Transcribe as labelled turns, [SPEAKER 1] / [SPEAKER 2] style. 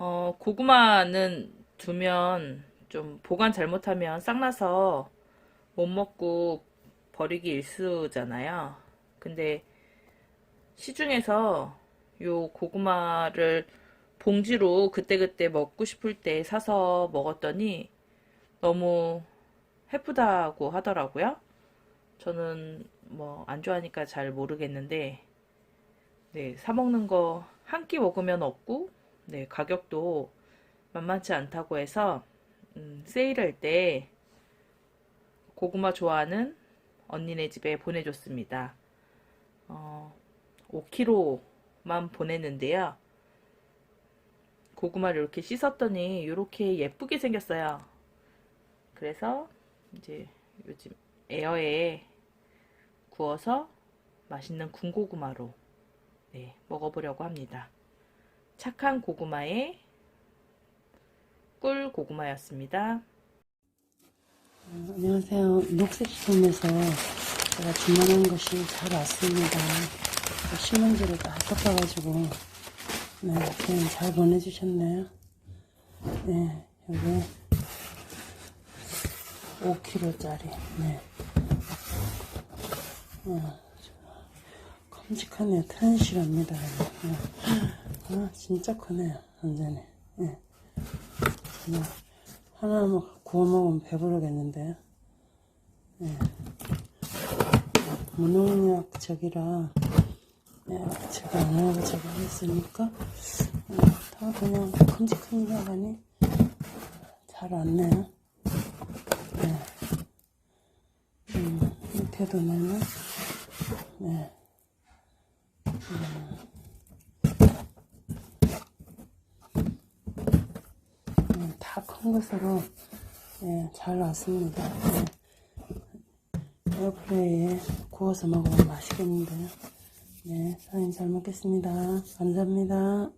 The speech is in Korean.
[SPEAKER 1] 어, 고구마는 두면 좀 보관 잘못하면 싹나서 못 먹고 버리기 일쑤잖아요. 근데 시중에서 요 고구마를 봉지로 그때그때 먹고 싶을 때 사서 먹었더니 너무 해프다고 하더라고요. 저는 뭐 안 좋아하니까 잘 모르겠는데 네, 사 먹는 거 한 끼 먹으면 없고 네, 가격도 만만치 않다고 해서 음, 세일할 때 고구마 좋아하는 언니네 집에 보내줬습니다. 어, 5kg만 보냈는데요. 고구마를 이렇게 씻었더니 이렇게 예쁘게 생겼어요. 그래서 이제 요즘 에어에 구워서 맛있는 군고구마로 네, 먹어보려고 합니다. 착한 고구마의 꿀 고구마였습니다.
[SPEAKER 2] 어, 안녕하세요. 녹색식품에서 제가 주문한 것이 잘 왔습니다. 신문지를 다 섞어가지고, 네, 그냥 잘 보내주셨네요. 네, 여기 5kg짜리, 네. 어, 큼직하네요. 트랜실합니다. 네. 아, 진짜 크네요. 완전히. 네. 그냥 하나 뭐 구워 먹으면 배부르겠는데요. 네. 무농약 저기라 네, 제가 안 하고 저거 했으니까 네, 다 그냥 큼직큼직하니 잘 왔네요. 네. 음, 밑에도 보면은 네. 음, 다 큰 것으로 예, 잘 왔습니다. 예. 에어프라이에 구워서 먹으면 맛있겠는데요. 네, 사장님 잘 먹겠습니다. 감사합니다.